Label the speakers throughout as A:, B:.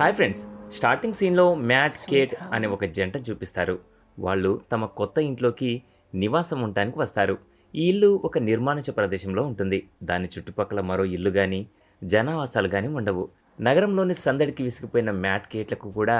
A: Hi friends starting సీన్లో Matt Kate అనే ఒక జంట చూపిస్తారు. వాళ్ళు తమ కొత్త ఇంట్లోకి నివాసం ఉండటానికి వస్తారు. ఈ ఇల్లు ఒక నిర్మానుష ప్రదేశంలో ఉంటుంది. దాని చుట్టుపక్కల మరో ఇల్లు కానీ జనావాసాలు కానీ ఉండవు. నగరంలోని సందడికి విసిగిపోయిన మ్యాట్ కేట్లకు కూడా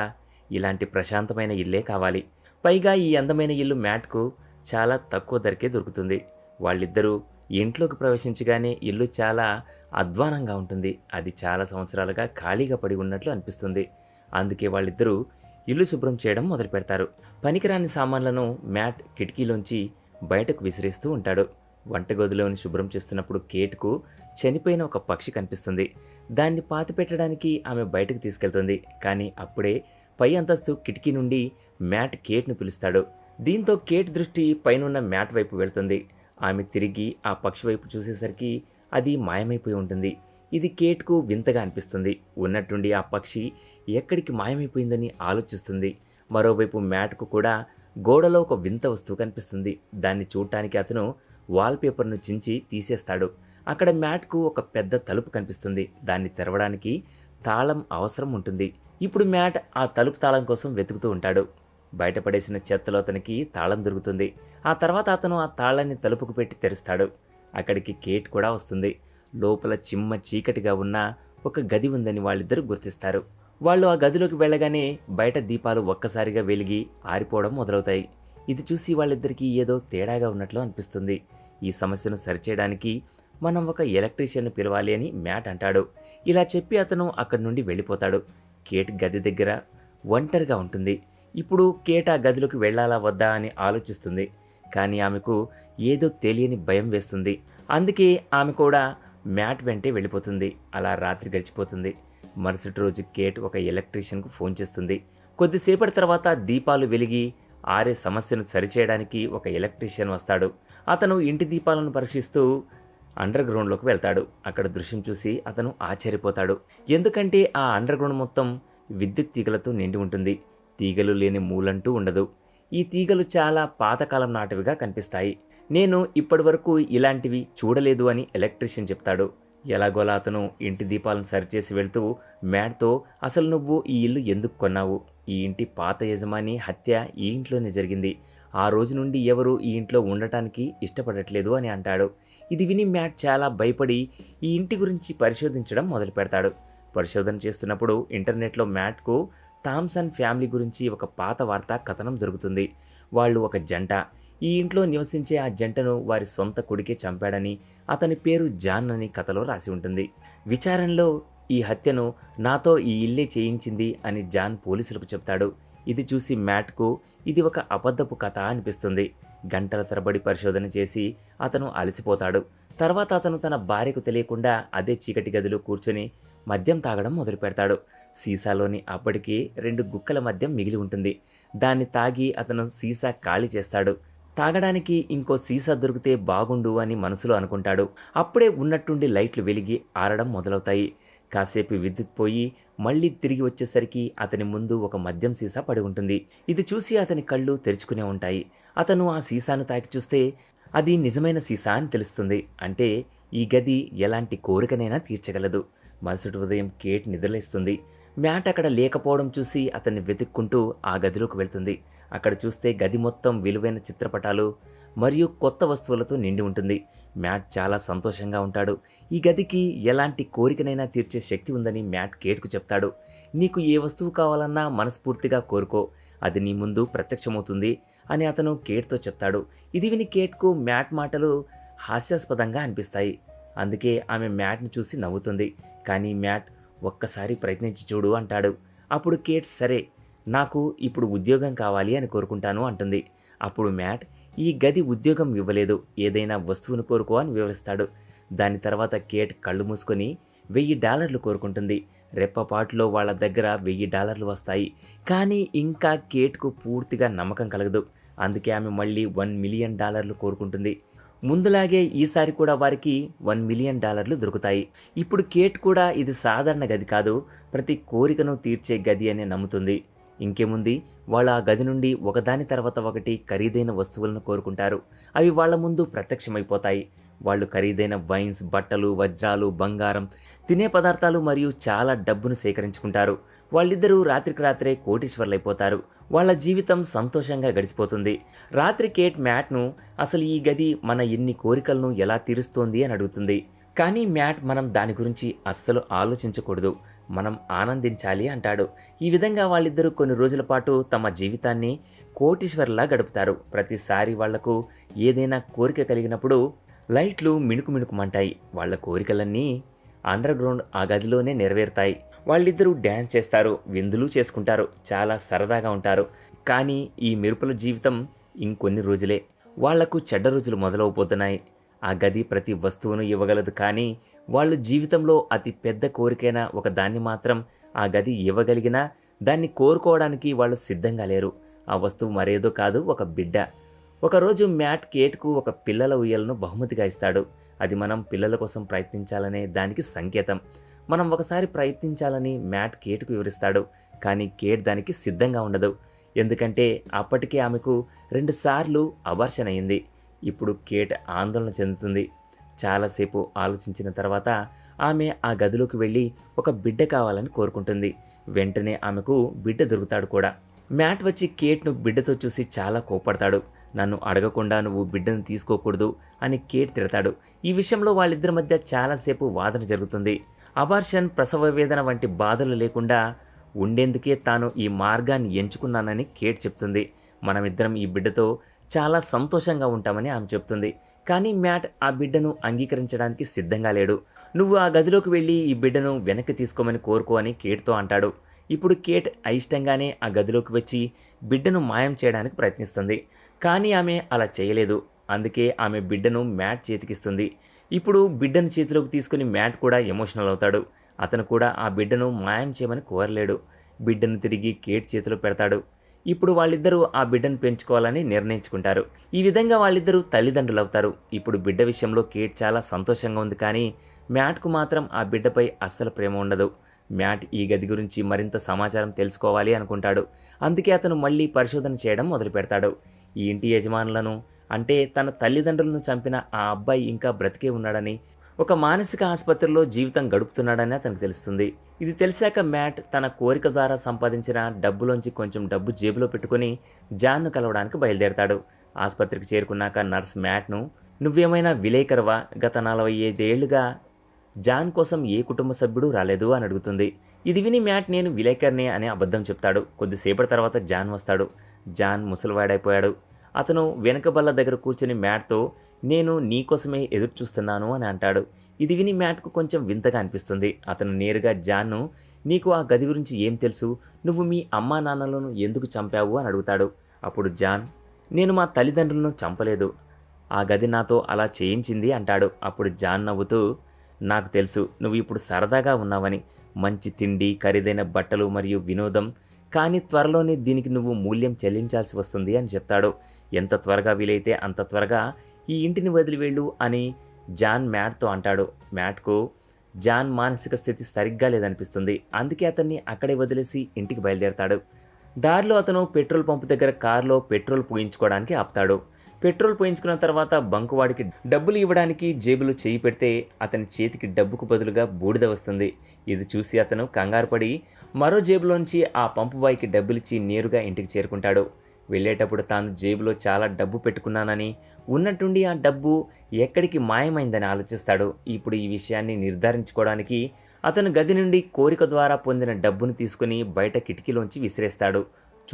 A: ఇలాంటి ప్రశాంతమైన ఇల్లే కావాలి. పైగా ఈ అందమైన ఇల్లు మ్యాట్కు చాలా తక్కువ ధరకే దొరుకుతుంది. వాళ్ళిద్దరూ ఇంట్లోకి ప్రవేశించగానే ఇల్లు చాలా అధ్వానంగా ఉంటుంది. అది చాలా సంవత్సరాలుగా ఖాళీగా పడి ఉన్నట్లు అనిపిస్తుంది. అందుకే వాళ్ళిద్దరూ ఇల్లు శుభ్రం చేయడం మొదలు పెడతారు. పనికిరాని సామాన్లను మ్యాట్ కిటికీలోంచి బయటకు విసిరేస్తూ ఉంటాడు. వంటగదిలోని శుభ్రం చేస్తున్నప్పుడు కేట్కు చనిపోయిన ఒక పక్షి కనిపిస్తుంది. దాన్ని పాతిపెట్టడానికి ఆమె బయటకు తీసుకెళ్తుంది. కానీ అప్పుడే పై అంతస్తు కిటికీ నుండి మ్యాట్ కేట్ను పిలుస్తాడు. దీంతో కేట్ దృష్టి పైనున్న మ్యాట్ వైపు వెళ్తుంది. ఆమె తిరిగి ఆ పక్షి వైపు చూసేసరికి అది మాయమైపోయి ఉంటుంది. ఇది కేట్కు వింతగా అనిపిస్తుంది. ఉన్నట్టుండి ఆ పక్షి ఎక్కడికి మాయమైపోయిందని ఆలోచిస్తుంది. మరోవైపు మ్యాట్కు కూడా గోడలో ఒక వింత వస్తువు కనిపిస్తుంది. దాన్ని చూడటానికి అతను వాల్పేపర్ను చించి తీసేస్తాడు. అక్కడ మ్యాట్కు ఒక పెద్ద తలుపు కనిపిస్తుంది. దాన్ని తెరవడానికి తాళం అవసరం ఉంటుంది. ఇప్పుడు మ్యాట్ ఆ తలుపు తాళం కోసం వెతుకుతూ ఉంటాడు. బయటపడేసిన చెత్తలో అతనికి తాళం దొరుకుతుంది. ఆ తర్వాత అతను ఆ తాళాన్ని తలుపుకు పెట్టి తెరుస్తాడు. అక్కడికి కేట్ కూడా వస్తుంది. లోపల చిమ్మ చీకటిగా ఉన్న ఒక గది ఉందని వాళ్ళిద్దరూ గుర్తిస్తారు. వాళ్ళు ఆ గదిలోకి వెళ్ళగానే బయట దీపాలు ఒక్కసారిగా వెలిగి ఆరిపోవడం మొదలవుతాయి. ఇది చూసి వాళ్ళిద్దరికీ ఏదో తేడాగా ఉన్నట్లు అనిపిస్తుంది. ఈ సమస్యను సరిచేయడానికి మనం ఒక ఎలక్ట్రీషియన్ను పిలవాలి అని మ్యాట్ అంటాడు. ఇలా చెప్పి అతను అక్కడి నుండి వెళ్ళిపోతాడు. కేట్ గది దగ్గర ఒంటరిగా ఉంటుంది. ఇప్పుడు కేటా గదిలోకి వెళ్ళాలా వద్దా అని ఆలోచిస్తుంది. కానీ ఆమెకు ఏదో తెలియని భయం వేస్తుంది. అందుకే ఆమె కూడా మ్యాట్ వెంటే వెళ్ళిపోతుంది. అలా రాత్రి గడిచిపోతుంది. మరుసటి రోజు కేట్ ఒక ఎలక్ట్రీషియన్కు ఫోన్ చేస్తుంది. కొద్దిసేపటి తర్వాత దీపాలు వెలిగి ఆరే సమస్యను సరిచేయడానికి ఒక ఎలక్ట్రీషియన్ వస్తాడు. అతను ఇంటి దీపాలను పరీక్షిస్తూ అండర్ గ్రౌండ్లోకి వెళ్తాడు. అక్కడ దృశ్యం చూసి అతను ఆశ్చర్యపోతాడు. ఎందుకంటే ఆ అండర్ గ్రౌండ్ మొత్తం విద్యుత్ తీగలతో నిండి ఉంటుంది. తీగలు లేని మూలంటూ ఉండదు. ఈ తీగలు చాలా పాతకాలం నాటివిగా కనిపిస్తాయి. నేను ఇప్పటివరకు ఇలాంటివి చూడలేదు అని ఎలక్ట్రీషియన్ చెప్తాడు. ఎలాగోలా అతను ఇంటి దీపాలను సరిచేసి వెళ్తూ మ్యాడ్తో అసలు నువ్వు ఈ ఇల్లు ఎందుకు కొన్నావు? ఈ ఇంటి పాత యజమాని హత్య ఈ ఇంట్లోనే జరిగింది. ఆ రోజు నుండి ఎవరు ఈ ఇంట్లో ఉండటానికి ఇష్టపడట్లేదు అని అంటాడు. ఇది విని మ్యాట్ చాలా భయపడి ఈ ఇంటి గురించి పరిశోధించడం మొదలు పెడతాడు పరిశోధన చేస్తున్నప్పుడు ఇంటర్నెట్లో మ్యాట్కు థామ్సన్ ఫ్యామిలీ గురించి ఒక పాత వార్తా కథనం దొరుకుతుంది. వాళ్ళు ఒక జంట. ఈ ఇంట్లో నివసించే ఆ జంటను వారి సొంత కొడుకే చంపాడని అతని పేరు జాన్ అని కథలో రాసి ఉంటుంది. విచారణలో ఈ హత్యను నాతో ఈ ఇల్లే చేయించింది అని జాన్ పోలీసులకు చెప్తాడు. ఇది చూసి మ్యాట్కు ఇది ఒక అబద్ధపు కథ అనిపిస్తుంది. గంటల తరబడి పరిశోధన చేసి అతను అలసిపోతాడు. తర్వాత అతను తన భార్యకు తెలియకుండా అదే చీకటి గదిలో కూర్చొని మద్యం తాగడం మొదలు పెడతాడు సీసాలోని అప్పటికి రెండు గుక్కల మద్యం మిగిలి ఉంటుంది. దాన్ని తాగి అతను సీసా ఖాళీ చేస్తాడు. తాగడానికి ఇంకో సీసా దొరికితే బాగుండు అని మనసులో అనుకుంటాడు. అప్పుడే ఉన్నట్టుండి లైట్లు వెలిగి ఆరడం మొదలవుతాయి. కాసేపు విద్యుత్ పోయి మళ్ళీ తిరిగి వచ్చేసరికి అతని ముందు ఒక మద్యం సీసా పడి ఉంటుంది. ఇది చూసి అతని కళ్ళు తెరుచుకునే ఉంటాయి. అతను ఆ సీసాను తాకి చూస్తే అది నిజమైన సీసా అని తెలుస్తుంది. అంటే ఈ గది ఎలాంటి కోరికనైనా తీర్చగలదు. మరుసటి ఉదయం కేట్ నిద్రలేస్తుంది. మ్యాట్ అక్కడ లేకపోవడం చూసి అతన్ని వెతుక్కుంటూ ఆ గదిలోకి వెళ్తుంది. అక్కడ చూస్తే గది మొత్తం విలువైన చిత్రపటాలు మరియు కొత్త వస్తువులతో నిండి ఉంటుంది. మ్యాట్ చాలా సంతోషంగా ఉంటాడు. ఈ గదికి ఎలాంటి కోరికనైనా తీర్చే శక్తి ఉందని మ్యాట్ కేట్కు చెప్తాడు. నీకు ఏ వస్తువు కావాలన్నా మనస్ఫూర్తిగా కోరుకో. అది నీ ముందు ప్రత్యక్షమవుతుంది అని అతను కేట్తో చెప్తాడు. ఇది విని కేట్కు మ్యాట్ మాటలు హాస్యాస్పదంగా అనిపిస్తాయి. అందుకే ఆమె మ్యాట్ను చూసి నవ్వుతుంది. కానీ మ్యాట్ ఒక్కసారి ప్రయత్నించి చూడు అంటాడు. అప్పుడు కేట్ సరే నాకు ఇప్పుడు ఉద్యోగం కావాలి అని కోరుకుంటాను అంటుంది. అప్పుడు మ్యాట్ ఈ గది ఉద్యోగం ఇవ్వలేదు ఏదైనా వస్తువును కోరుకో అని వివరిస్తాడు. దాని తర్వాత కేట్ కళ్ళు మూసుకొని వెయ్యి డాలర్లు కోరుకుంటుంది. రెప్పపాటులో వాళ్ళ దగ్గర వెయ్యి డాలర్లు వస్తాయి. కానీ ఇంకా కేట్కు పూర్తిగా నమ్మకం కలగదు. అందుకే ఆమె మళ్ళీ వన్ మిలియన్ డాలర్లు కోరుకుంటుంది. ముందులాగే ఈసారి కూడా వారికి వన్ మిలియన్ డాలర్లు దొరుకుతాయి. ఇప్పుడు కేట్ కూడా ఇది సాధారణ గది కాదు ప్రతి కోరికను తీర్చే గది అని నమ్ముతుంది. ఇంకేముంది? వాళ్ళు ఆ గది నుండి ఒకదాని తర్వాత ఒకటి ఖరీదైన వస్తువులను కోరుకుంటారు. అవి వాళ్ళ ముందు ప్రత్యక్షమైపోతాయి. వాళ్ళు ఖరీదైన వైన్స్ బట్టలు వజ్రాలు బంగారం తినే పదార్థాలు మరియు చాలా డబ్బును సేకరించుకుంటారు. వాళ్ళిద్దరూ రాత్రికి రాత్రే కోటీశ్వర్లైపోతారు. వాళ్ళ జీవితం సంతోషంగా గడిచిపోతుంది. రాత్రి కేట్ మ్యాట్ను అసలు ఈ గది మన ఎన్ని కోరికలను ఎలా తీరుస్తోంది అని అడుగుతుంది. కానీ మ్యాట్ మనం దాని గురించి అస్సలు ఆలోచించకూడదు. మనం ఆనందించాలి అంటాడు. ఈ విధంగా వాళ్ళిద్దరూ కొన్ని రోజుల పాటు తమ జీవితాన్ని కోటీశ్వర్లా గడుపుతారు. ప్రతిసారి వాళ్ళకు ఏదైనా కోరిక కలిగినప్పుడు లైట్లు మిణుకు మిణుకుమంటాయి వాళ్ళ కోరికలన్నీ అండర్ గ్రౌండ్ ఆ గదిలోనే నెరవేరుతాయి. వాళ్ళిద్దరూ డ్యాన్స్ చేస్తారు విందులు చేసుకుంటారు చాలా సరదాగా ఉంటారు. కానీ ఈ మెరుపుల జీవితం ఇంకొన్ని రోజులే. వాళ్ళకు చెడ్డ రోజులు మొదలవబోతున్నాయి. ఆ గది ప్రతి వస్తువును ఇవ్వగలదు కానీ వాళ్ళు జీవితంలో అతి పెద్ద కోరికైన ఒక దాన్ని మాత్రం ఆ గది ఇవ్వగలిగినా దాన్ని కోరుకోవడానికి వాళ్ళు సిద్ధంగా లేరు. ఆ వస్తువు మరేదో కాదు ఒక బిడ్డ. ఒకరోజు మ్యాట్ కేట్కు ఒక పిల్లల ఉయ్యలను బహుమతిగా ఇస్తాడు. అది మనం పిల్లల కోసం ప్రయత్నించాలనే దానికి సంకేతం. మనం ఒకసారి ప్రయత్నించాలని మ్యాట్ కేట్కు వివరిస్తాడు కానీ కేట్ దానికి సిద్ధంగా ఉండదు. ఎందుకంటే అప్పటికే ఆమెకు రెండుసార్లు అవర్షన్ అయింది ఇప్పుడు కేట్ ఆందోళన చెందుతుంది. చాలాసేపు ఆలోచించిన తర్వాత ఆమె ఆ గదిలోకి వెళ్ళి ఒక బిడ్డ కావాలని కోరుకుంటుంది. వెంటనే ఆమెకు బిడ్డ దొరుకుతాడు కూడా. మ్యాట్ వచ్చి కేట్ను బిడ్డతో చూసి చాలా కోపడతాడు నన్ను అడగకుండా నువ్వు బిడ్డను తీసుకోకూడదు అని కేట్ తిడతాడు. ఈ విషయంలో వాళ్ళిద్దరి మధ్య చాలాసేపు వాదన జరుగుతుంది. అబార్షన్ ప్రసవ వేదన వంటి బాధలు లేకుండా ఉండేందుకే తాను ఈ మార్గాన్ని ఎంచుకున్నానని కేట్ చెప్తుంది. మనమిద్దరం ఈ బిడ్డతో చాలా సంతోషంగా ఉంటామని ఆమె చెప్తుంది. కానీ మ్యాట్ ఆ బిడ్డను అంగీకరించడానికి సిద్ధంగా లేడు. నువ్వు ఆ గదిలోకి వెళ్ళి ఈ బిడ్డను వెనక్కి తీసుకోమని కోరుకో అని కేట్తో అంటాడు. ఇప్పుడు కేట్ అయిష్టంగానే ఆ గదిలోకి వచ్చి బిడ్డను మాయం చేయడానికి ప్రయత్నిస్తుంది. కానీ ఆమె అలా చేయలేదు. అందుకే ఆమె బిడ్డను మ్యాట్ చేతికిస్తుంది. ఇప్పుడు బిడ్డను చేతిలోకి తీసుకుని మ్యాట్ కూడా ఎమోషనల్ అవుతాడు. అతను కూడా ఆ బిడ్డను మాయం చేయమని కోరలేడు. బిడ్డను తిరిగి కేట్ చేతిలో పెడతాడు. ఇప్పుడు వాళ్ళిద్దరూ ఆ బిడ్డను పెంచుకోవాలని నిర్ణయించుకుంటారు. ఈ విధంగా వాళ్ళిద్దరూ తల్లిదండ్రులు అవుతారు. ఇప్పుడు బిడ్డ విషయంలో కేట్ చాలా సంతోషంగా ఉంది కానీ మ్యాట్కు మాత్రం ఆ బిడ్డపై అస్సలు ప్రేమ ఉండదు. మ్యాట్ ఈ గది గురించి మరింత సమాచారం తెలుసుకోవాలి అనుకుంటాడు. అందుకే అతను మళ్ళీ పరిశోధన చేయడం మొదలు పెడతాడు ఈ ఇంటి యజమానులను అంటే తన తల్లిదండ్రులను చంపిన ఆ అబ్బాయి ఇంకా బ్రతికే ఉన్నాడని ఒక మానసిక ఆసుపత్రిలో జీవితం గడుపుతున్నాడని అతనికి తెలుస్తుంది. ఇది తెలిసాక మ్యాట్ తన కోరిక ద్వారా సంపాదించిన డబ్బులోంచి కొంచెం డబ్బు జేబులో పెట్టుకుని జాన్ను కలవడానికి బయలుదేరతాడు. ఆసుపత్రికి చేరుకున్నాక నర్స్ మ్యాట్ను నువ్వేమైనా విలేకరవా? గత నలభై ఐదేళ్ళుగా జాన్ కోసం ఏ కుటుంబ సభ్యుడు రాలేదు అని అడుగుతుంది. ఇది విని మ్యాట్ నేను విలేకర్నే అనే అబద్ధం చెప్తాడు. కొద్దిసేపటి తర్వాత జాన్ వస్తాడు. జాన్ ముసలివాడైపోయాడు. అతను వెనక బల్ల దగ్గర కూర్చుని మ్యాట్తో నేను నీకోసమే ఎదురు చూస్తున్నాను అని అంటాడు. ఇది విని మ్యాట్కు కొంచెం వింతగా అనిపిస్తుంది. అతను నేరుగా జాన్ను నీకు ఆ గది గురించి ఏం తెలుసు? నువ్వు మీ అమ్మా నాన్నలను ఎందుకు చంపావు? అని అడుగుతాడు. అప్పుడు జాన్ నేను మా తల్లిదండ్రులను చంపలేదు. ఆ గది నాతో అలా చేయించింది అంటాడు. అప్పుడు జాన్ నవ్వుతూ నాకు తెలుసు నువ్వు ఇప్పుడు సరదాగా ఉన్నావని. మంచి తిండి ఖరీదైన బట్టలు మరియు వినోదం. కానీ త్వరలోనే దీనికి నువ్వు మూల్యం చెల్లించాల్సి వస్తుంది అని చెప్తాడు. ఎంత త్వరగా వీలైతే అంత త్వరగా ఈ ఇంటిని వదిలి వెళ్ళు అని జాన్ మ్యాట్తో అంటాడు. మ్యాట్కు జాన్ మానసిక స్థితి సరిగ్గా లేదనిపిస్తుంది. అందుకే అతన్ని అక్కడే వదిలేసి ఇంటికి బయలుదేరతాడు. దారిలో అతను పెట్రోల్ పంపు దగ్గర కారులో పెట్రోల్ పోయించుకోవడానికి ఆపుతాడు. పెట్రోల్ పోయించుకున్న తర్వాత బంకువాడికి డబ్బులు ఇవ్వడానికి జేబులో చేయి పెడితే అతని చేతికి డబ్బుకు బదులుగా బూడిద వస్తుంది. ఇది చూసి అతను కంగారు పడి మరో జేబులోంచి ఆ పంపు బాయ్కి డబ్బులిచ్చి నేరుగా ఇంటికి చేరుకుంటాడు. వెళ్ళేటప్పుడు తాను జేబులో చాలా డబ్బు పెట్టుకున్నానని ఉన్నట్టుండి ఆ డబ్బు ఎక్కడికి మాయమైందని ఆలోచిస్తాడు. ఇప్పుడు ఈ విషయాన్ని నిర్ధారించుకోవడానికి అతను గది నుండి కోరిక ద్వారా పొందిన డబ్బును తీసుకుని బయట కిటికీలోంచి విసిరేస్తాడు.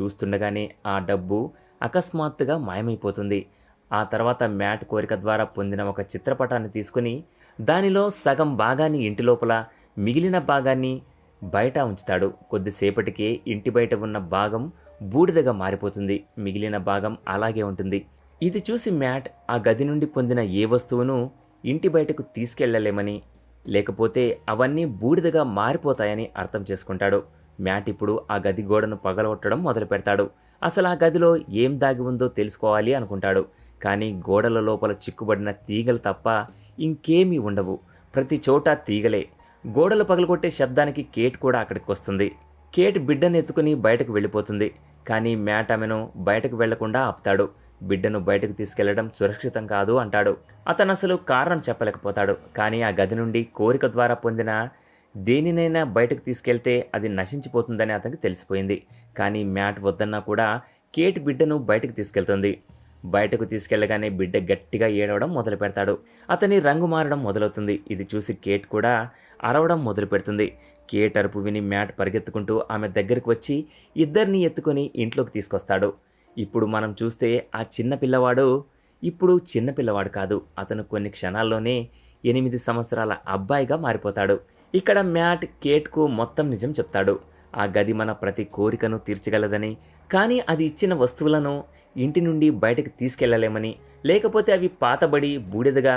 A: చూస్తుండగానే ఆ డబ్బు అకస్మాత్తుగా మాయమైపోతుంది. ఆ తర్వాత మ్యాట్ కోరిక ద్వారా పొందిన ఒక చిత్రపటాన్ని తీసుకుని దానిలో సగం భాగాన్ని ఇంటి లోపల మిగిలిన భాగాన్ని బయట ఉంచుతాడు. కొద్దిసేపటికే ఇంటి బయట ఉన్న భాగం బూడిదగా మారిపోతుంది. మిగిలిన భాగం అలాగే ఉంటుంది. ఇది చూసి మ్యాట్ ఆ గది నుండి పొందిన ఏ వస్తువును ఇంటి బయటకు తీసుకెళ్ళలేమని లేకపోతే అవన్నీ బూడిదగా మారిపోతాయని అర్థం చేసుకుంటాడు. మ్యాట్ ఇప్పుడు ఆ గది గోడను పగలగొట్టడం మొదలు పెడతాడు అసలు ఆ గదిలో ఏం దాగి ఉందో తెలుసుకోవాలి అనుకుంటాడు. కానీ గోడల లోపల చిక్కుబడిన తీగలు తప్ప ఇంకేమీ ఉండవు. ప్రతి చోట తీగలే. గోడలు పగలగొట్టే శబ్దానికి కేట్ కూడా అక్కడికి వస్తుంది. కేట్ బిడ్డను ఎత్తుకుని బయటకు వెళ్ళిపోతుంది. కానీ మ్యాట్ ఆమెను బయటకు వెళ్ళకుండా ఆపుతాడు. బిడ్డను బయటకు తీసుకెళ్ళడం సురక్షితం కాదు అంటాడు. అతను అసలు కారణం చెప్పలేకపోతాడు. కానీ ఆ గది నుండి కోరిక ద్వారా పొందిన దేనినైనా బయటకు తీసుకెళ్తే అది నశించిపోతుందని అతనికి తెలిసిపోయింది. కానీ మ్యాట్ వద్దన్నా కూడా కేట్ బిడ్డను బయటకు తీసుకెళ్తుంది. బయటకు తీసుకెళ్ళగానే బిడ్డ గట్టిగా ఏడవడం మొదలు పెడతాడు. అతని రంగు మారడం మొదలవుతుంది. ఇది చూసి కేట్ కూడా అరవడం మొదలు పెడుతుంది. కేట్ అరుపు విని మ్యాట్ పరిగెత్తుకుంటూ ఆమె దగ్గరికి వచ్చి ఇద్దరిని ఎత్తుకొని ఇంట్లోకి తీసుకొస్తాడు. ఇప్పుడు మనం చూస్తే ఆ చిన్న పిల్లవాడు ఇప్పుడు చిన్న పిల్లవాడు కాదు. అతను కొన్ని క్షణాల్లోనే ఎనిమిది సంవత్సరాల అబ్బాయిగా మారిపోతాడు. ఇక్కడ మ్యాట్ కేట్కు మొత్తం నిజం చెప్తాడు. ఆ గది మన ప్రతి కోరికను తీర్చగలదని కానీ అది ఇచ్చిన వస్తువులను ఇంటి నుండి బయటకు తీసుకెళ్ళలేమని లేకపోతే అవి పాతబడి బూడిదగా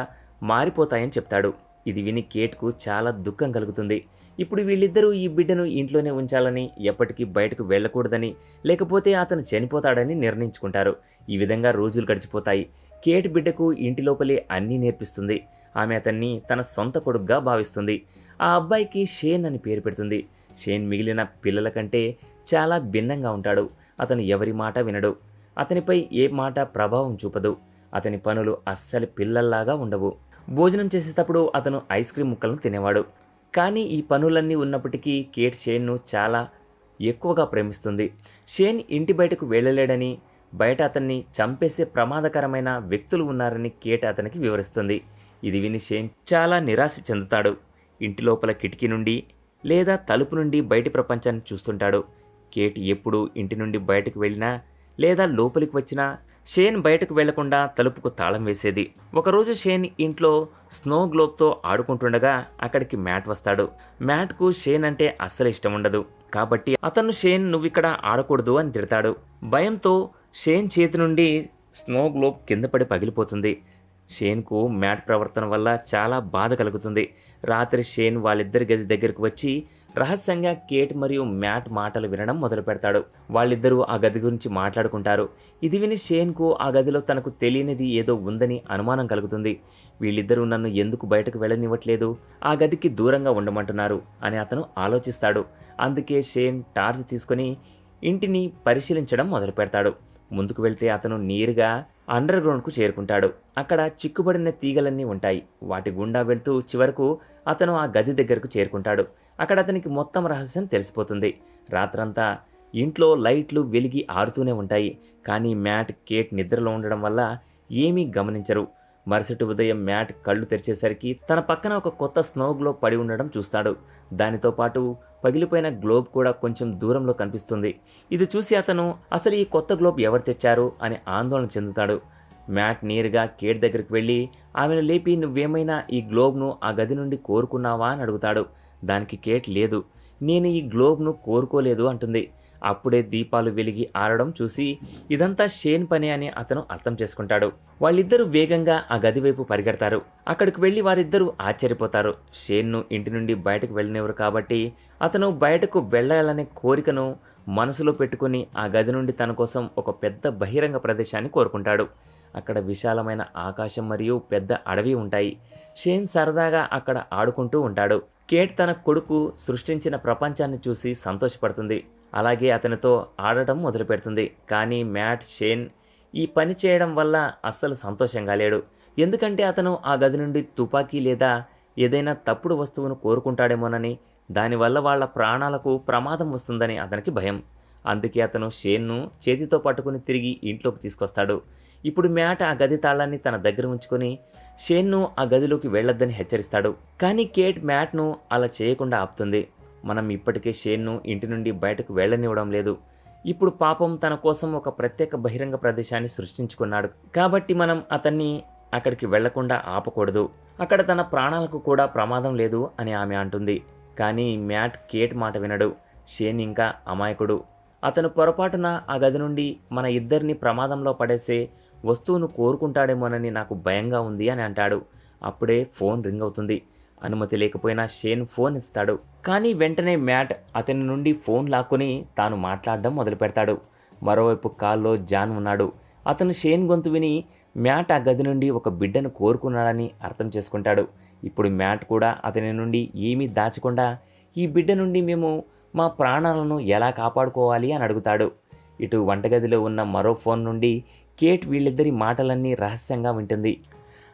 A: మారిపోతాయని చెప్తాడు. ఇది విని కేట్కు చాలా దుఃఖం కలుగుతుంది. ఇప్పుడు వీళ్ళిద్దరూ ఈ బిడ్డను ఇంట్లోనే ఉంచాలని ఎప్పటికీ బయటకు వెళ్ళకూడదని లేకపోతే అతను చనిపోతాడని నిర్ణయించుకుంటారు. ఈ విధంగా రోజులు గడిచిపోతాయి. కేట్ బిడ్డకు ఇంటి లోపలే అన్నీ నేర్పిస్తుంది. ఆమె అతన్ని తన సొంత కొడుగ్గా భావిస్తుంది. ఆ అబ్బాయికి షేన్ అని పేరు పెడుతుంది. షేన్ మిగిలిన పిల్లల కంటే చాలా భిన్నంగా ఉంటాడు. అతను ఎవరి మాట వినడు. అతనిపై ఏ మాట ప్రభావం చూపదు. అతని పనులు అస్సలు పిల్లల్లాగా ఉండవు. భోజనం చేసేటప్పుడు అతను ఐస్ క్రీమ్ ముక్కలను తినేవాడు. కానీ ఈ పనులన్నీ ఉన్నప్పటికీ కేట్ షేన్ను చాలా ఎక్కువగా ప్రేమిస్తుంది. షేన్ ఇంటి బయటకు వెళ్ళలేడని బయట అతన్ని చంపేసే ప్రమాదకరమైన వ్యక్తులు ఉన్నారని కేట్ అతనికి వివరిస్తుంది. ఇది విని షేన్ చాలా నిరాశ చెందుతాడు. ఇంటి లోపల కిటికీ నుండి లేదా తలుపు నుండి బయటి ప్రపంచాన్ని చూస్తుంటాడు. కేట్ ఎప్పుడు ఇంటి నుండి బయటకు వెళ్ళినా లేదా లోపలికి వచ్చినా షేన్ బయటకు వెళ్ళకుండా తలుపుకు తాళం వేసేది. ఒకరోజు షేన్ ఇంట్లో స్నో గ్లోబ్తో ఆడుకుంటుండగా అక్కడికి మ్యాట్ వస్తాడు. మ్యాట్కు షేన్ అంటే అస్సలు ఇష్టం ఉండదు. కాబట్టి అతను షేన్ నువ్విక్కడ ఆడకూడదు అని తిడతాడు. భయంతో షేన్ చేతి నుండి స్నో గ్లోబ్ కింద పడి పగిలిపోతుంది. షేన్కు మ్యాట్ ప్రవర్తన వల్ల చాలా బాధ కలుగుతుంది. రాత్రి షేన్ వాళ్ళిద్దరి గది దగ్గరకు వచ్చి రహస్యంగా కేట్ మరియు మ్యాట్ మాటలు వినడం మొదలు పెడతాడు. వాళ్ళిద్దరూ ఆ గది గురించి మాట్లాడుకుంటారు. ఇది విని షేన్కు ఆ గదిలో తనకు తెలియనిది ఏదో ఉందని అనుమానం కలుగుతుంది. వీళ్ళిద్దరూ నన్ను ఎందుకు బయటకు వెళ్ళనివ్వట్లేదు? ఆ గదికి దూరంగా ఉండమంటున్నారు అని అతను ఆలోచిస్తాడు. అందుకే షేన్ టార్చ్ తీసుకొని ఇంటిని పరిశీలించడం మొదలు పెడతాడు ముందుకు వెళ్తే అతను నేరుగా అండర్ గ్రౌండ్కు చేరుకుంటాడు. అక్కడ చిక్కుబడిన తీగలన్నీ ఉంటాయి. వాటి గుండా వెళ్తూ చివరకు అతను ఆ గది దగ్గరకు చేరుకుంటాడు. అక్కడ అతనికి మొత్తం రహస్యం తెలిసిపోతుంది. రాత్రంతా ఇంట్లో లైట్లు వెలిగి ఆరుతూనే ఉంటాయి. కానీ మ్యాట్ కేట్ నిద్రలో ఉండడం వల్ల ఏమీ గమనించరు. మరుసటి ఉదయం మ్యాట్ కళ్ళు తెరిచేసరికి తన పక్కన ఒక కొత్త స్నో గ్లోబ్ పడి ఉండడం చూస్తాడు. దానితో పాటు పగిలిపోయిన గ్లోబ్ కూడా కొంచెం దూరంలో కనిపిస్తుంది. ఇది చూసి అతను అసలు ఈ కొత్త గ్లోబ్ ఎవరు తెచ్చారు? అని ఆందోళన చెందుతాడు. మ్యాట్ నేరుగా కేట్ దగ్గరికి వెళ్ళి ఆమెను లేపి నువ్వేమైనా ఈ గ్లోబ్ను ఆ గది నుండి కోరుకున్నావా? అని అడుగుతాడు. దానికి కేట్ లేదు. నేను ఈ గ్లోబ్ను కోరుకోలేదు అంటుంది. అప్పుడే దీపాలు వెలిగి ఆరడం చూసి ఇదంతా షేన్ పని అని అతను అర్థం చేసుకుంటాడు. వాళ్ళిద్దరూ వేగంగా ఆ గది వైపు పరిగెడతారు. అక్కడికి వెళ్ళి వారిద్దరూ ఆశ్చర్యపోతారు. షేన్ను ఇంటి నుండి బయటకు వెళ్ళనివ్వరు కాబట్టి అతను బయటకు వెళ్ళాలనే కోరికను మనసులో పెట్టుకుని ఆ గది నుండి తన కోసం ఒక పెద్ద బహిరంగ ప్రదేశాన్ని కోరుకుంటాడు. అక్కడ విశాలమైన ఆకాశం మరియు పెద్ద అడవి ఉంటాయి. షేన్ సరదాగా అక్కడ ఆడుకుంటూ ఉంటాడు. కేట్ తన కొడుకు సృష్టించిన ప్రపంచాన్ని చూసి సంతోషపడుతుంది. అలాగే అతనితో ఆడటం మొదలు పెడుతుంది కానీ మ్యాట్ షేన్ ఈ పని చేయడం వల్ల అస్సలు సంతోషంగా లేడు. ఎందుకంటే అతను ఆ గది నుండి తుపాకీ లేదా ఏదైనా తప్పుడు వస్తువును కోరుకుంటాడేమోనని దానివల్ల వాళ్ళ ప్రాణాలకు ప్రమాదం వస్తుందని అతనికి భయం. అందుకే అతను షేన్ను చేతితో పట్టుకుని తిరిగి ఇంట్లోకి తీసుకొస్తాడు. ఇప్పుడు మ్యాట్ ఆ గది తాళాన్ని తన దగ్గర ఉంచుకొని షేన్ను ఆ గదిలోకి వెళ్ళొద్దని హెచ్చరిస్తాడు. కానీ కేట్ మ్యాట్ను అలా చేయకుండా ఆపుతుంది. మనం ఇప్పటికే షేన్ను ఇంటి నుండి బయటకు వెళ్ళనివ్వడం లేదు. ఇప్పుడు పాపం తన కోసం ఒక ప్రత్యేక బహిరంగ ప్రదేశాన్ని సృష్టించుకున్నాడు. కాబట్టి మనం అతన్ని అక్కడికి వెళ్ళకుండా ఆపకూడదు. అక్కడ తన ప్రాణాలకు కూడా ప్రమాదం లేదు అని ఆమె అంటుంది. కానీ మ్యాట్ కేట్ మాట వినడు. షేన్ ఇంకా అమాయకుడు. అతను పొరపాటున ఆ గది నుండి మన ఇద్దరిని ప్రమాదంలో పడేసే వస్తువును కోరుకుంటాడేమోనని నాకు భయంగా ఉంది అని అంటాడు. అప్పుడే ఫోన్ రింగ్ అవుతుంది. అనుమతి లేకపోయినా షేన్ ఫోన్ ఇస్తాడు. కానీ వెంటనే మ్యాట్ అతని నుండి ఫోన్ లాక్కుని తాను మాట్లాడడం మొదలు పెడతాడు మరోవైపు కాల్లో జాన్ ఉన్నాడు. అతను షేన్ గొంతు విని మ్యాట్ ఆ గది నుండి ఒక బిడ్డను కోరుకున్నాడని అర్థం చేసుకుంటాడు. ఇప్పుడు మ్యాట్ కూడా అతని నుండి ఏమీ దాచకుండా ఈ బిడ్డ నుండి మేము మా ప్రాణాలను ఎలా కాపాడుకోవాలి? అని అడుగుతాడు. ఇటు వంటగదిలో ఉన్న మరో ఫోన్ నుండి కేట్ వీళ్ళిద్దరి మాటలన్నీ రహస్యంగా వింటుంది.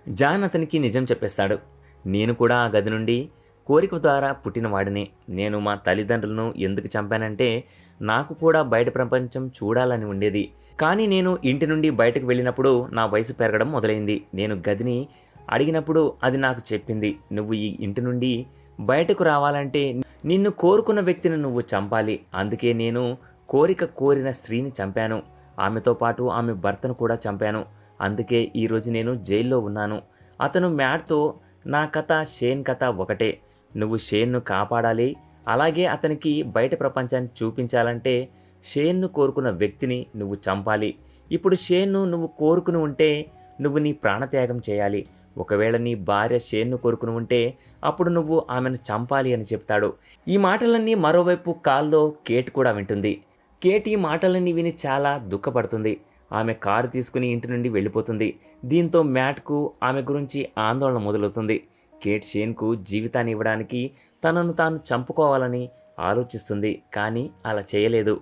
A: జాన్ అతనికి నిజం చెప్పేస్తాడు. నేను కూడా ఆ గది నుండి కోరిక ద్వారా పుట్టినవాడిని నేను మా తల్లిదండ్రులను ఎందుకు చంపానంటే నాకు కూడా బయట ప్రపంచం చూడాలని ఉండేది. కానీ నేను ఇంటి నుండి బయటకు వెళ్ళినప్పుడు నా వయసు పెరగడం మొదలైంది. నేను గదిని అడిగినప్పుడు అది నాకు చెప్పింది నువ్వు ఈ ఇంటి నుండి బయటకు రావాలంటే నిన్ను కోరుకున్న వ్యక్తిని నువ్వు చంపాలి. అందుకే నేను కోరిక కోరిన స్త్రీని చంపాను. ఆమెతో పాటు ఆమె భర్తను కూడా చంపాను. అందుకే ఈరోజు నేను జైల్లో ఉన్నాను. అతను మ్యాట్తో నా కథ షేన్ కథ ఒకటే. నువ్వు షేన్ను కాపాడాలి. అలాగే అతనికి బయట ప్రపంచాన్ని చూపించాలంటే షేన్ను కోరుకున్న వ్యక్తిని నువ్వు చంపాలి. ఇప్పుడు షేన్ను నువ్వు కోరుకుని ఉంటే నువ్వు నీ ప్రాణత్యాగం చేయాలి. ఒకవేళ నీ భార్య షేన్ను కోరుకుని ఉంటే అప్పుడు నువ్వు ఆమెను చంపాలి అని చెప్తాడు. ఈ మాటలన్నీ మరోవైపు కాల్లో కేట్ కూడా వింటుంది. కేట్ ఈ మాటలన్నీ విని చాలా దుఃఖపడుతుంది. ఆమె కారు తీసుకుని ఇంటి నుండి వెళ్ళిపోతుంది. దీంతో మ్యాట్కు ఆమె గురించి ఆందోళన మొదలవుతుంది. కేట్ షేన్కు జీవితాన్ని ఇవ్వడానికి తనను తాను చంపుకోవాలని ఆలోచిస్తుంది కానీ అలా చేయలేదు.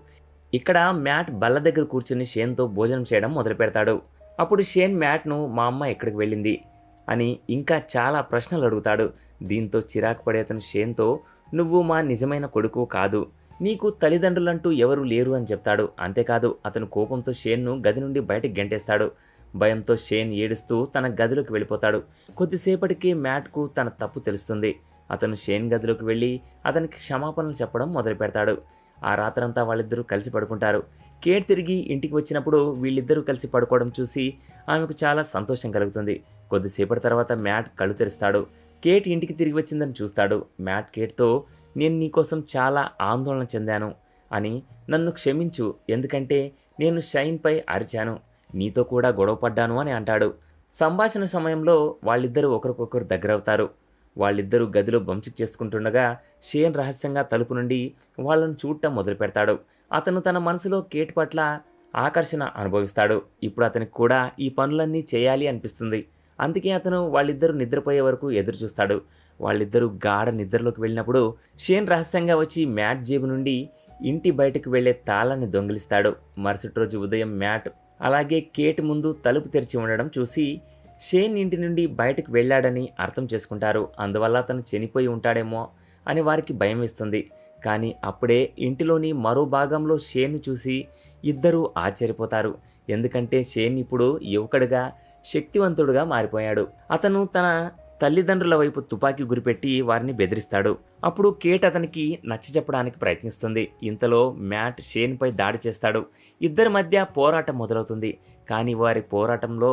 A: ఇక్కడ మ్యాట్ బల్ల దగ్గర కూర్చుని షేన్తో భోజనం చేయడం మొదలు పెడతాడు. అప్పుడు షేన్ మ్యాట్ను మా అమ్మ ఎక్కడికి వెళ్ళింది అని ఇంకా చాలా ప్రశ్నలు అడుగుతాడు. దీంతో చిరాకు పడే అతను షేన్తో నువ్వు మా నిజమైన కొడుకు కాదు. నీకు తల్లిదండ్రులంటూ ఎవరు లేరు అని చెప్తాడు. అంతేకాదు అతను కోపంతో షేన్ను గది నుండి బయటకు గెంటేస్తాడు. భయంతో షేన్ ఏడుస్తూ తన గదిలోకి వెళ్ళిపోతాడు. కొద్దిసేపటికి మ్యాట్కు తన తప్పు తెలుస్తుంది. అతను షేన్ గదిలోకి వెళ్ళి అతనికి క్షమాపణలు చెప్పడం మొదలు పెడతాడు ఆ రాత్రంతా వాళ్ళిద్దరూ కలిసి పడుకుంటారు. కేట్ తిరిగి ఇంటికి వచ్చినప్పుడు వీళ్ళిద్దరూ కలిసి పడుకోవడం చూసి ఆమెకు చాలా సంతోషం కలుగుతుంది. కొద్దిసేపటి తర్వాత మ్యాట్ కళ్ళు తెరుస్తాడు. కేట్ ఇంటికి తిరిగి వచ్చిందని చూస్తాడు. మ్యాట్ కేట్తో నేను నీకోసం చాలా ఆందోళన చెందాను అని నన్ను క్షమించు ఎందుకంటే నేను షైన్పై అరిచాను. నీతో కూడా గొడవపడ్డాను అని అంటాడు. సంభాషణ సమయంలో వాళ్ళిద్దరూ ఒకరికొకరు దగ్గరవుతారు. వాళ్ళిద్దరూ గదిలో బంచిక్ చేసుకుంటుండగా షేన్ రహస్యంగా తలుపు నుండి వాళ్ళను చూడటం మొదలు పెడతాడు అతను తన మనసులో కేట్ పట్ల ఆకర్షణ అనుభవిస్తాడు. ఇప్పుడు అతనికి కూడా ఈ పనులన్నీ చేయాలి అనిపిస్తుంది. అందుకే అతను వాళ్ళిద్దరూ నిద్రపోయే వరకు ఎదురు చూస్తాడు వాళ్ళిద్దరూ గాఢ నిద్రలోకి వెళ్ళినప్పుడు షేన్ రహస్యంగా వచ్చి మ్యాట్ జేబు నుండి ఇంటి బయటకు వెళ్ళే తాళాన్ని దొంగిలిస్తాడు. మరుసటి రోజు ఉదయం మ్యాట్ అలాగే కేట్ ముందు తలుపు తెరిచి ఉండడం చూసి షేన్ ఇంటి నుండి బయటకు వెళ్ళాడని అర్థం చేసుకుంటారు. అందువల్ల అతను చనిపోయి ఉంటాడేమో అని వారికి భయం వేస్తుంది. కానీ అప్పుడే ఇంటిలోని మరో భాగంలో షేన్ను చూసి ఇద్దరూ ఆశ్చర్యపోతారు. ఎందుకంటే షేన్ ఇప్పుడు యువకుడిగా శక్తివంతుడుగా మారిపోయాడు. అతను తన తల్లిదండ్రుల వైపు తుపాకీ గురిపెట్టి వారిని బెదిరిస్తాడు. అప్పుడు కేట్ అతనికి నచ్చ చెప్పడానికి ప్రయత్నిస్తుంది. ఇంతలో మ్యాట్ షేన్పై దాడి చేస్తాడు. ఇద్దరి మధ్య పోరాటం మొదలవుతుంది. కానీ వారి పోరాటంలో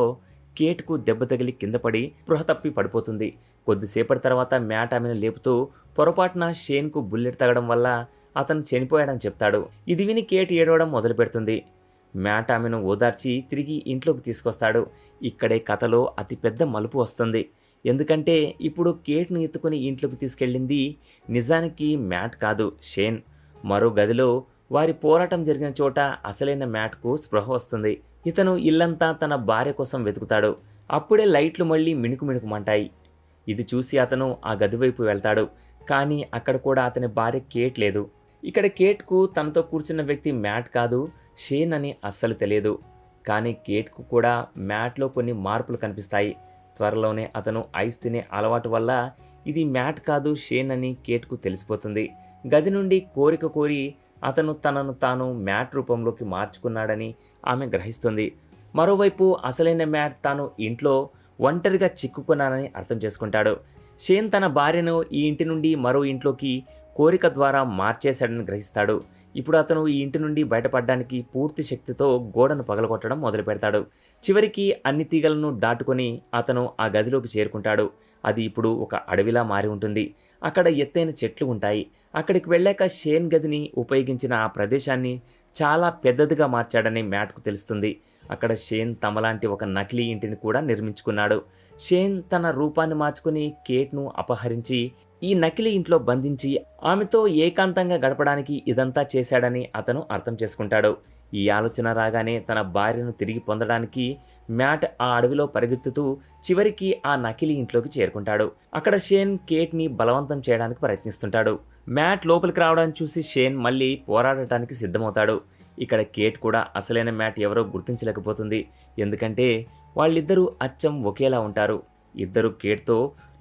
A: కేట్కు దెబ్బ తగిలి కింద పడి స్పృహ తప్పి పడిపోతుంది. కొద్దిసేపటి తర్వాత మ్యాట్ ఆమెను లేపుతూ పొరపాటున షేన్కు బుల్లెట్ తగడం వల్ల అతను చనిపోయాడని చెప్తాడు. ఇది విని కేట్ ఏడవడం మొదలు పెడుతుంది. మ్యాట్ ఆమెను ఓదార్చి తిరిగి ఇంట్లోకి తీసుకొస్తాడు. ఇక్కడే కథలో అతిపెద్ద మలుపు వస్తుంది. ఎందుకంటే ఇప్పుడు కేట్ను ఎత్తుకుని ఇంట్లోకి తీసుకెళ్ళింది నిజానికి మ్యాట్ కాదు షేన్. మరో గదిలో వారి పోరాటం జరిగిన చోట అసలైన మ్యాట్కు స్పృహ వస్తుంది. ఇతను ఇల్లంతా తన భార్య కోసం వెతుకుతాడు. అప్పుడే లైట్లు మళ్ళీ మిణుకు మిణుకుమంటాయి ఇది చూసి అతను ఆ గది వైపు వెళ్తాడు. కానీ అక్కడ కూడా అతని భార్య కేట్ లేదు. ఇక్కడ కేట్కు తనతో కూర్చున్న వ్యక్తి మ్యాట్ కాదు షేన్ అని అస్సలు తెలియదు. కానీ కేట్కు కూడా మ్యాట్లో కొన్ని మార్పులు కనిపిస్తాయి. త్వరలోనే అతను ఐస్ తినే అలవాటు వల్ల ఇది మ్యాట్ కాదు షేన్ అని కేట్కు తెలిసిపోతుంది. గది నుండి కోరిక కోరి అతను తనను తాను మ్యాట్ రూపంలోకి మార్చుకున్నాడని ఆమె గ్రహిస్తుంది. మరోవైపు అసలైన మ్యాట్ తాను ఇంట్లో ఒంటరిగా చిక్కుకున్నానని అర్థం చేసుకుంటాడు. షేన్ తన భార్యను ఈ ఇంటి నుండి మరో ఇంట్లోకి కోరిక ద్వారా మార్చేశాడని గ్రహిస్తాడు. ఇప్పుడు అతను ఈ ఇంటి నుండి బయటపడడానికి పూర్తి శక్తితో గోడను పగలగొట్టడం మొదలు పెడతాడు. చివరికి అన్ని తీగలను దాటుకొని అతను ఆ గదిలోకి చేరుకుంటాడు. అది ఇప్పుడు ఒక అడవిలా మారి ఉంటుంది. అక్కడ ఎత్తైన చెట్లు ఉంటాయి. అక్కడికి వెళ్ళాక షేన్ గదిని ఉపయోగించిన ఆ ప్రదేశాన్ని చాలా పెద్దదిగా మార్చాడని మ్యాట్కు తెలుస్తుంది. అక్కడ షేన్ తమలాంటి ఒక నకిలీ ఇంటిని కూడా నిర్మించుకున్నాడు. షేన్ తన రూపాన్ని మార్చుకుని కేట్ను అపహరించి ఈ నకిలీ ఇంట్లో బంధించి ఆమెతో ఏకాంతంగా గడపడానికి ఇదంతా చేశాడని అతను అర్థం చేసుకుంటాడు. ఈ ఆలోచన రాగానే తన భార్యను తిరిగి పొందడానికి మ్యాట్ ఆ అడవిలో పరిగెత్తుతూ చివరికి ఆ నకిలీ ఇంట్లోకి చేరుకుంటాడు. అక్కడ షేన్ కేట్ని బలవంతం చేయడానికి ప్రయత్నిస్తుంటాడు. మ్యాట్ లోపలికి రావడాన్ని చూసి షేన్ మళ్ళీ పోరాడటానికి సిద్ధమవుతాడు. ఇక్కడ కేట్ కూడా అసలైన మ్యాట్ ఎవరో గుర్తించలేకపోతుంది. ఎందుకంటే వాళ్ళిద్దరూ అచ్చం ఒకేలా ఉంటారు. ఇద్దరు కేట్తో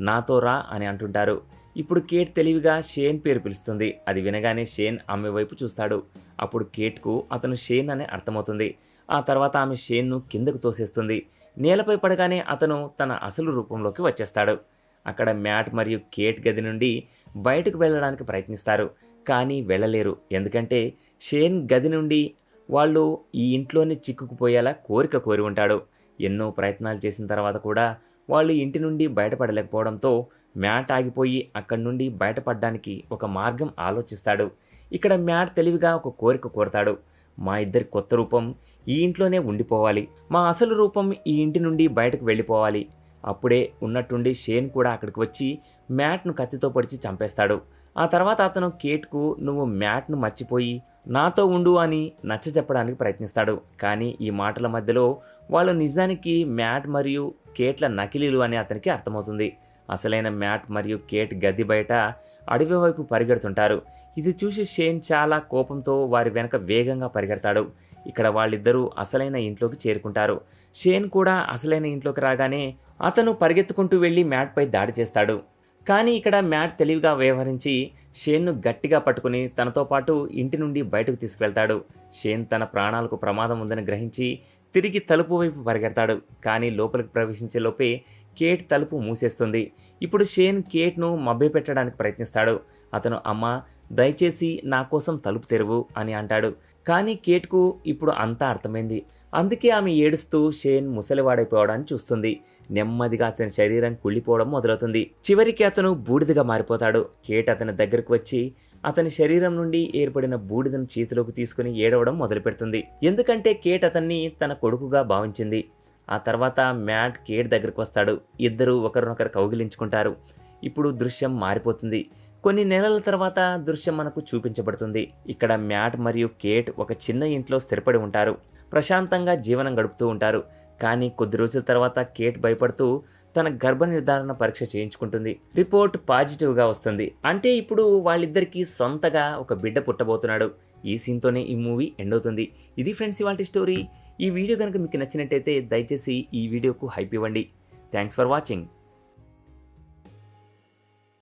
A: నాతో రా అని అంటుంటారు. ఇప్పుడు కేట్ తెలివిగా షేన్ పేరు పిలుస్తుంది. అది వినగానే షేన్ ఆమె వైపు చూస్తాడు. అప్పుడు కేట్కు అతను షేన్ అని అర్థమవుతుంది. ఆ తర్వాత ఆమె షేన్ను కిందకు తోసేస్తుంది. నేలపై పడగానే అతను తన అసలు రూపంలోకి వచ్చేస్తాడు. అక్కడ మ్యాట్ మరియు కేట్ గది నుండి బయటకు వెళ్ళడానికి ప్రయత్నిస్తారు కానీ వెళ్ళలేరు. ఎందుకంటే షేన్ గది నుండి వాళ్ళు ఈ ఇంట్లోనే చిక్కుకుపోయేలా కోరిక కోరి ఉంటాడు. ఎన్నో ప్రయత్నాలు చేసిన తర్వాత కూడా వాళ్ళు ఇంటి నుండి బయటపడలేకపోవడంతో మ్యాట్ ఆగిపోయి అక్కడి నుండి బయటపడడానికి ఒక మార్గం ఆలోచిస్తాడు. ఇక్కడ మ్యాట్ తెలివిగా ఒక కోరిక కోరతాడు. మా ఇద్దరి కొత్త రూపం ఈ ఇంట్లోనే ఉండిపోవాలి. మా అసలు రూపం ఈ ఇంటి నుండి బయటకు వెళ్ళిపోవాలి. అప్పుడే ఉన్నట్టుండి షేన్ కూడా అక్కడికి వచ్చి మ్యాట్ను కత్తితో పొడిచి చంపేస్తాడు. ఆ తర్వాత అతను కేట్కు నువ్వు మ్యాట్ను మర్చిపోయి నాతో ఉండు అని నచ్చ చెప్పడానికి ప్రయత్నిస్తాడు. కానీ ఈ మాటల మధ్యలో వాళ్ళు నిజానికి మ్యాట్ మరియు కేట్ల నకిలీలు అని అతనికి అర్థమవుతుంది. అసలైన మ్యాట్ మరియు కేట్ గది బయట అడవి వైపు పరిగెడుతుంటారు. ఇది చూసి షేన్ చాలా కోపంతో వారి వెనక వేగంగా పరిగెడతాడు. ఇక్కడ వాళ్ళిద్దరూ అసలైన ఇంట్లోకి చేరుకుంటారు. షేన్ కూడా అసలైన ఇంట్లోకి రాగానే అతను పరిగెత్తుకుంటూ వెళ్ళి మ్యాట్పై దాడి చేస్తాడు. కానీ ఇక్కడ మ్యాట్ తెలివిగా వ్యవహరించి షేన్ను గట్టిగా పట్టుకుని తనతో పాటు ఇంటి నుండి బయటకు తీసుకువెళ్తాడు. షేన్ తన ప్రాణాలకు ప్రమాదం ఉందని గ్రహించి తిరిగి తలుపు వైపు పరిగెడతాడు. కానీ లోపలికి ప్రవేశించే లోపే కేట్ తలుపు మూసేస్తుంది. ఇప్పుడు షేన్ కేట్ను మభ్యపెట్టడానికి ప్రయత్నిస్తాడు. అతను అమ్మ దయచేసి నా కోసం తలుపు తెరువు అని అంటాడు. కానీ కేట్కు ఇప్పుడు అంతా అర్థమైంది. అందుకే ఆమె ఏడుస్తూ షేన్ ముసలివాడైపోవడాన్ని చూస్తుంది. నెమ్మదిగా అతని శరీరం కుళ్ళిపోవడం మొదలవుతుంది. చివరికి అతను బూడిదగా మారిపోతాడు. కేట్ అతని దగ్గరకు వచ్చి అతని శరీరం నుండి ఏర్పడిన బూడిదను చేతిలోకి తీసుకుని ఏడవడం మొదలుపెడుతుంది. ఎందుకంటే కేట్ అతన్ని తన కొడుకుగా భావించింది. ఆ తర్వాత మ్యాట్ కేట్ దగ్గరకు వస్తాడు ఇద్దరు ఒకరినొకరు కౌగిలించుకుంటారు. ఇప్పుడు దృశ్యం మారిపోతుంది. కొన్ని నెలల తర్వాత దృశ్యం మనకు చూపించబడుతుంది. ఇక్కడ మ్యాట్ మరియు కేట్ ఒక చిన్న ఇంట్లో స్థిరపడి ఉంటారు. ప్రశాంతంగా జీవనం గడుపుతూ ఉంటారు. కానీ కొద్ది రోజుల తర్వాత కేట్ భయపడుతూ తన గర్భ నిర్ధారణ పరీక్ష చేయించుకుంటుంది. రిపోర్ట్ పాజిటివ్గా వస్తుంది. అంటే ఇప్పుడు వాళ్ళిద్దరికీ సొంతగా ఒక బిడ్డ పుట్టబోతున్నాడు. ఈ సీన్తోనే ఈ మూవీ ఎండ్ అవుతుంది ఇది ఫ్రెండ్స్ ఇవాళ స్టోరీ. ఈ వీడియో కనుక మీకు నచ్చినట్టయితే దయచేసి ఈ వీడియోకు హైప్ ఇవ్వండి. Thanks for watching